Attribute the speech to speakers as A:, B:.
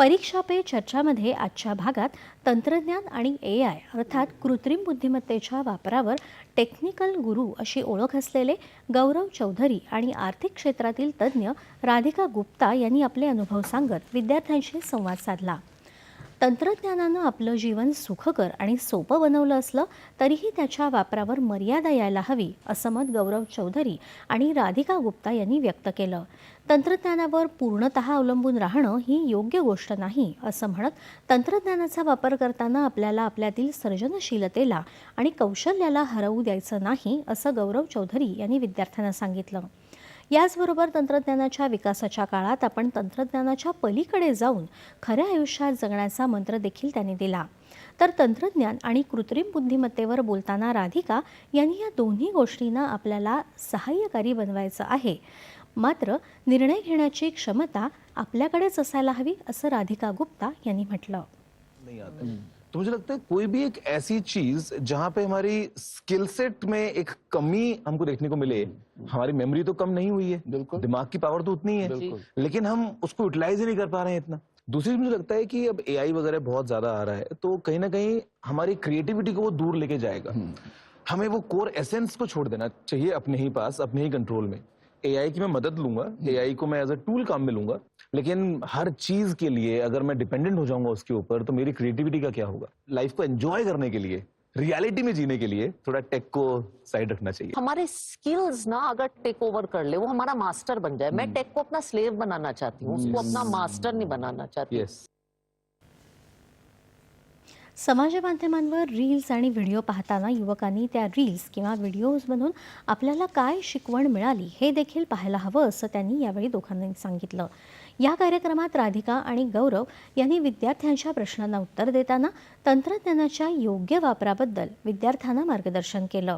A: परीक्षा पे चर्चामध्ये आजच्या भागात तंत्रज्ञान आणि ए आय अर्थात कृत्रिम बुद्धिमत्तेच्या वापरावर टेक्निकल गुरु अशी ओळख असलेले गौरव चौधरी आणि आर्थिक क्षेत्रातील तज्ज्ञ राधिका गुप्ता यांनी आपले अनुभव सांगत विद्यार्थ्यांशी संवाद साधला. तंत्रज्ञानानं आपलं जीवन सुखकर आणि सोपं बनवलं असलं तरीही त्याच्या वापरावर मर्यादा यायला हवी असं मत गौरव चौधरी आणि राधिका गुप्ता यांनी व्यक्त केलं. तंत्रज्ञानावर पूर्णतः अवलंबून राहणं ही योग्य गोष्ट नाही असं म्हणत तंत्रज्ञानाचा वापर करताना आपल्याला आपल्यातील सर्जनशीलतेला आणि कौशल्याला हरवू द्यायचं नाही असं गौरव चौधरी यांनी विद्यार्थ्यांना सांगितलं. याचबरोबर तंत्रज्ञानाच्या विकासाच्या काळात आपण तंत्रज्ञानाच्या पलीकडे जाऊन खऱ्या आयुष्यात जगण्याचा मंत्र देखील त्यांनी दिला. तर तंत्रज्ञान आणि कृत्रिम बुद्धिमत्तेवर बोलताना राधिका यांनी या दोन्ही गोष्टींना आपल्याला सहाय्यकारी बनवायचं आहे. मात्र निर्णय घेण्याची क्षमता आपल्याकडेच असायला हवी असं राधिका गुप्ता यांनी म्हटलं.
B: तो मुझे लगता है कोई भी एक ऐसी चीज़ जहाँ पे हमारी स्किल सेट में एक कमी हमको देखने को मिले हमारी मेमोरी तो कम नहीं हुई है
C: बिल्कुल।
B: दिमाग की पावर तो उतनी है लेकिन हम उसको यूटिलाइज ही नहीं कर पा रहे हैं इतना। दूसरी चीज़ मुझे लगता है कि अब एआई वगैरह बहुत ज़्यादा आ रहा है तो कहीं ना कहीं हमारी क्रिएटिविटी को वो दूर लेके जाएगा। हमें वो कोर एसेंस को छोड़ देना चाहिए अपने ही पास अपने ही कंट्रोल में। एआई की मैं मदद लूँगा एआई को मैं एज अ टूल काम में लूँगा लेकिन हर चीज़ के लिए अगर मैं डिपेंडेंट हो जाऊँगा उसके ऊपर तो मेरी क्रिएटिविटी का क्या होगा? लाइफ को एंजॉय करने के लिए रियलिटी में जीने के लिए थोड़ा टेक को साइड रखना चाहिए।
D: हमारे स्किल्स ना अगर टेक ओवर कर ले वो हमारा मास्टर बन जाए। मैं टेक को अपना स्लेव बनाना चाहती हूँ उसको अपना मास्टर नहीं बनाना चाहती।
B: यस
A: समाज माध्यमांवर रील्स आणि व्हिडिओ पाहताना युवकांनी त्या रील्स किंवा व्हिडिओजमधून आपल्याला काय शिकवण मिळाली हे देखील पाहायला हवं असं त्यांनी यावेळी दोघांनी सांगितलं. या कार्यक्रमात राधिका आणि गौरव यांनी विद्यार्थ्यांच्या प्रश्नांना उत्तर देताना तंत्रज्ञानाच्या योग्य वापराबद्दल विद्यार्थ्यांना मार्गदर्शन केलं.